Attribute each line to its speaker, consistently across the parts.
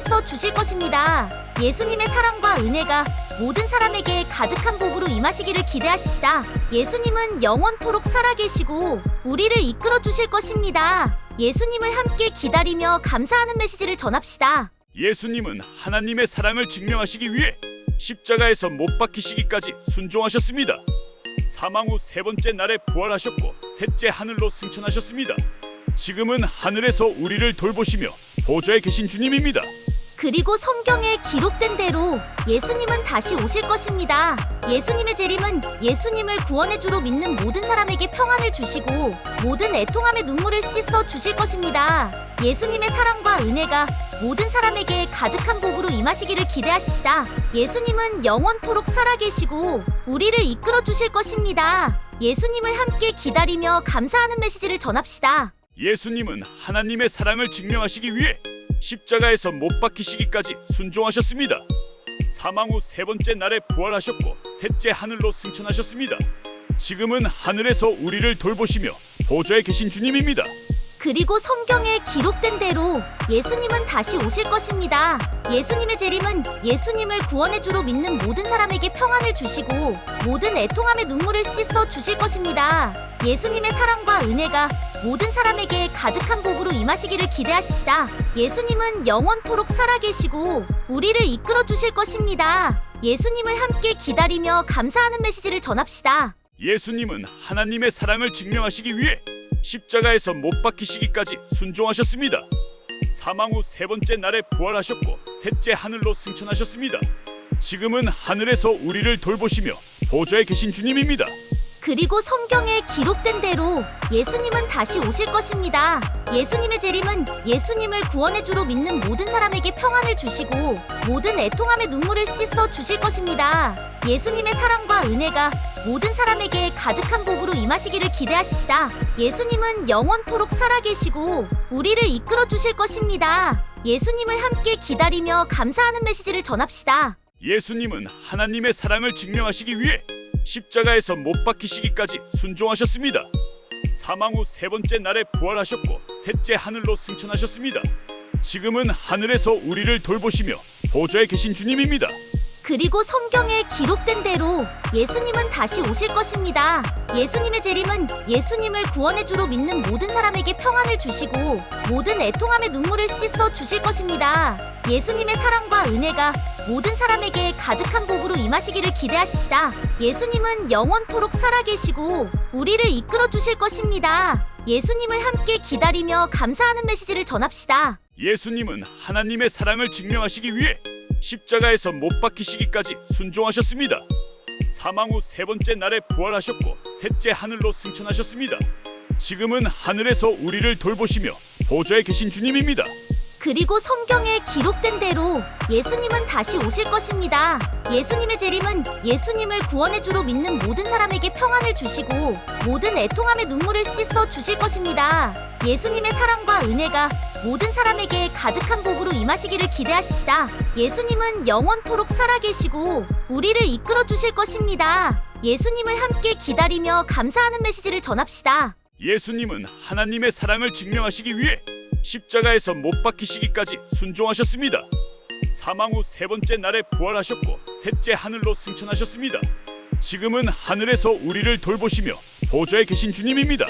Speaker 1: 씻어 주실 것입니다. 예수님의 사랑과 은혜가 모든 사람에게 가득한 복으로 임하시기를 기대하시다. 예수님은 영원토록 살아계시고 우리를 이끌어 주실 것입니다. 예수님을 함께 기다리며 감사하는 메시지를 전합시다.
Speaker 2: 예수님은 하나님의 사랑을 증명하시기 위해 십자가에서 못 박히시기까지 순종하셨습니다. 사망 후 세 번째 날에 부활하셨고 셋째 하늘로 승천하셨습니다. 지금은 하늘에서 우리를 돌보시며 보좌에 계신 주님입니다.
Speaker 1: 그리고 성경에 기록된 대로 예수님은 다시 오실 것입니다. 예수님의 재림은 예수님을 구원의 주로 믿는 모든 사람에게 평안을 주시고 모든 애통함의 눈물을 씻어 주실 것입니다. 예수님의 사랑과 은혜가 모든 사람에게 가득한 복으로 임하시기를 기대하시다. 예수님은 영원토록 살아계시고 우리를 이끌어 주실 것입니다. 예수님을 함께 기다리며 감사하는 메시지를 전합시다.
Speaker 2: 예수님은 하나님의 사랑을 증명하시기 위해 십자가에서 못 박히시기까지 순종하셨습니다. 사망 후 세 번째 날에 부활하셨고 셋째 하늘로 승천하셨습니다. 지금은 하늘에서 우리를 돌보시며 보좌에 계신 주님입니다.
Speaker 1: 그리고 성경에 기록된 대로 예수님은 다시 오실 것입니다. 예수님의 재림은 예수님을 구원의 주로 믿는 모든 사람에게 평안을 주시고 모든 애통함의 눈물을 씻어 주실 것입니다. 예수님의 사랑과 은혜가 모든 사람에게 가득한 복으로 임하시기를 기대하시다. 예수님은 영원토록 살아계시고 우리를 이끌어 주실 것입니다. 예수님을 함께 기다리며 감사하는 메시지를 전합시다.
Speaker 2: 예수님은 하나님의 사랑을 증명하시기 위해 십자가에서 못 박히시기까지 순종하셨습니다. 사망 후 세 번째 날에 부활하셨고 셋째 하늘로 승천하셨습니다. 지금은 하늘에서 우리를 돌보시며 보좌에 계신 주님입니다.
Speaker 1: 그리고 성경에 기록된 대로 예수님은 다시 오실 것입니다. 예수님의 재림은 예수님을 구원의 주로 믿는 모든 사람에게 평안을 주시고 모든 애통함의 눈물을 씻어 주실 것입니다. 예수님의 사랑과 은혜가 모든 사람에게 가득한 복으로 임하시기를 기대하시다. 예수님은 영원토록 살아계시고 우리를 이끌어 주실 것입니다. 예수님을 함께 기다리며 감사하는 메시지를 전합시다.
Speaker 2: 예수님은 하나님의 사랑을 증명하시기 위해 십자가에서 못 박히시기까지 순종하셨습니다. 사망 후 세 번째 날에 부활하셨고 셋째 하늘로 승천하셨습니다. 지금은 하늘에서 우리를 돌보시며 보좌에 계신 주님입니다.
Speaker 1: 그리고 성경에 기록된 대로 예수님은 다시 오실 것입니다. 예수님의 재림은 예수님을 구원의 주로 믿는 모든 사람에게 평안을 주시고 모든 애통함의 눈물을 씻어 주실 것입니다. 예수님의 사랑과 은혜가 모든 사람에게 가득한 복으로 임하시기를 기대하시다. 예수님은 영원토록 살아계시고 우리를 이끌어 주실 것입니다. 예수님을 함께 기다리며 감사하는 메시지를 전합시다.
Speaker 2: 예수님은 하나님의 사랑을 증명하시기 위해 십자가에서 못 박히시기까지 순종하셨습니다. 사망 후 세 번째 날에 부활하셨고 셋째 하늘로 승천하셨습니다. 지금은 하늘에서 우리를 돌보시며 보좌에 계신 주님입니다.
Speaker 1: 그리고 성경에 기록된 대로 예수님은 다시 오실 것입니다. 예수님의 재림은 예수님을 구원의 주로 믿는 모든 사람에게 평안을 주시고 모든 애통함의 눈물을 씻어 주실 것입니다. 예수님의 사랑과 은혜가 모든 사람에게 가득한 복으로 임하시기를 기대하시다. 예수님은 영원토록 살아계시고 우리를 이끌어 주실 것입니다. 예수님을 함께 기다리며 감사하는 메시지를 전합시다.
Speaker 2: 예수님은 하나님의 사랑을 증명하시기 위해 십자가에서 못 박히시기까지 순종하셨습니다. 사망 후 세 번째 날에 부활하셨고 셋째 하늘로 승천하셨습니다. 지금은 하늘에서 우리를 돌보시며 보좌에 계신 주님입니다.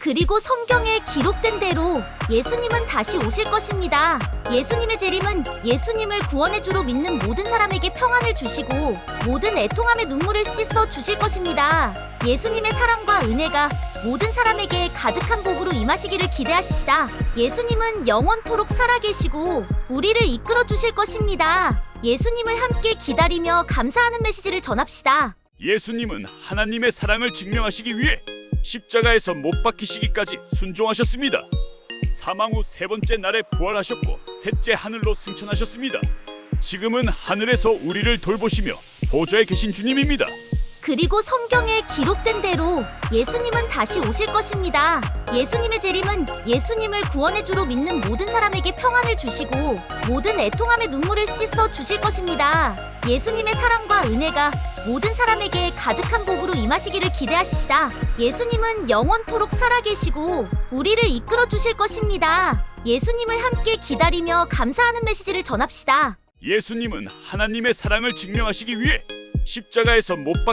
Speaker 1: 그리고 성경에 기록된 대로 예수님은 다시 오실 것입니다. 예수님의 재림은 예수님을 구원의 주로 믿는 모든 사람에게 평안을 주시고 모든 애통함의 눈물을 씻어 주실 것입니다. 예수님의 사랑과 은혜가 모든 사람에게 가득한 복으로 임하시기를 기대하시다. 예수님은 영원토록 살아계시고 우리를 이끌어 주실 것입니다. 예수님을 함께 기다리며 감사하는 메시지를 전합시다.
Speaker 2: 예수님은 하나님의 사랑을 증명하시기 위해 십자가에서 못 박히시기까지 순종하셨습니다. 사망 후 세 번째 날에 부활하셨고 셋째 하늘로 승천하셨습니다. 지금은 하늘에서 우리를 돌보시며 보좌에 계신 주님입니다.
Speaker 1: 그리고 성경에 기록된 대로 예수님은 다시 오실 것입니다. 예수님의 재림은 예수님을 구원의 주로 믿는 모든 사람에게 평안을 주시고 모든 애통함의 눈물을 씻어 주실 것입니다. 예수님의 사랑과 은혜가 모든 사람에게 가득한 복으로 임하시기를 기대하시다. 예수님은 영원토록 살아계시고 우리를 이끌어 주실 것입니다. 예수님을 함께 기다리며 감사하는 메시지를 전합시다.
Speaker 2: 예수님은 하나님의 사랑을 증명하시기 위해 십자가에서 못 박히셨습니다.